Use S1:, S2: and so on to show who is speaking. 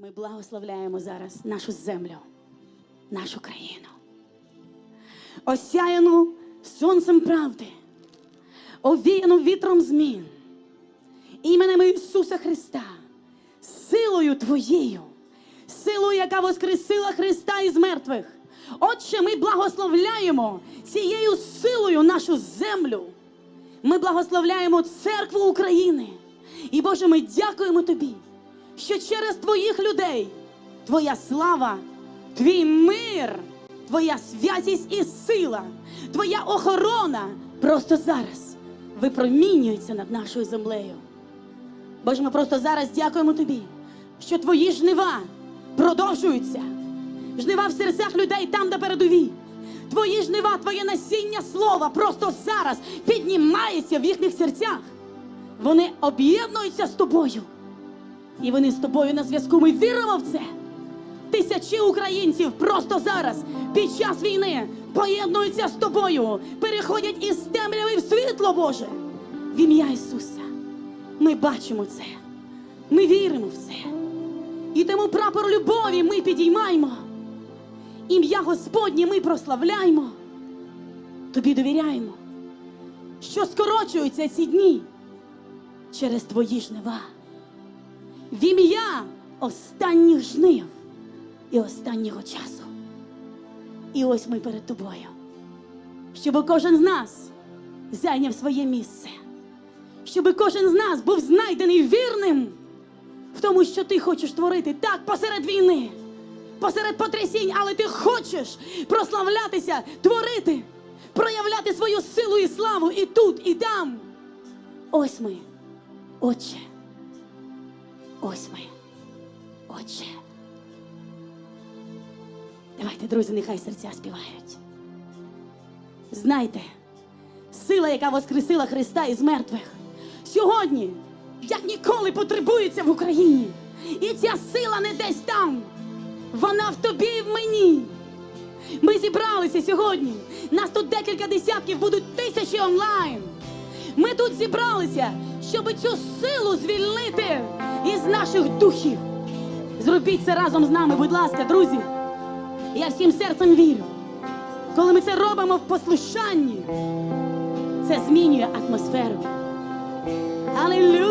S1: Ми благословляємо зараз нашу землю, нашу країну. Осяяну сонцем правди, овіяну вітром змін, іменем Ісуса Христа, силою Твоєю, силою, яка воскресила Христа із мертвих. Отче, ми благословляємо цією силою нашу землю. Ми благословляємо церкву України. І Боже, ми дякуємо Тобі, що через Твоїх людей Твоя слава, Твій мир, Твоя святість і сила, Твоя охорона просто зараз випромінюється над нашою землею. Боже, ми просто зараз дякуємо Тобі, що Твої жнива продовжуються. Жнива в серцях людей там, де передові. Твої жнива, Твоє насіння слова просто зараз піднімається в їхніх серцях. Вони об'єднуються з тобою. І вони з тобою на зв'язку. Ми віримо в це. Тисячі українців просто зараз, під час війни, поєднуються з тобою, переходять із темряви в світло Боже. В ім'я Ісуса. Ми бачимо це. Ми віримо в це. І тому прапор любові ми підіймаємо. Ім'я Господнє ми прославляємо. Тобі довіряємо, що скорочуються ці дні через твої жнива. В ім'я останніх жнив і останнього часу. І ось ми перед тобою, щоб кожен з нас зайняв своє місце, щоб кожен з нас був знайдений вірним в тому, що ти хочеш творити так посеред війни, посеред потрясінь, але ти хочеш прославлятися, творити, проявляти свою силу і славу і тут, і там. Ось ми, Отче. Ось ми, Отче. Давайте, друзі, нехай серця співають. Знайте, сила, яка воскресила Христа із мертвих, сьогодні, як ніколи, потребується в Україні. І ця сила не десь там. Вона в тобі і в мені. Ми зібралися сьогодні. Нас тут декілька десятків, будуть тисячі онлайн. Ми тут зібралися, щоб цю силу звільнити наших духів. Зробіть це разом з нами, будь ласка, друзі. Я всім серцем вірю. Коли ми це робимо в послушанні, це змінює атмосферу. Алілуя!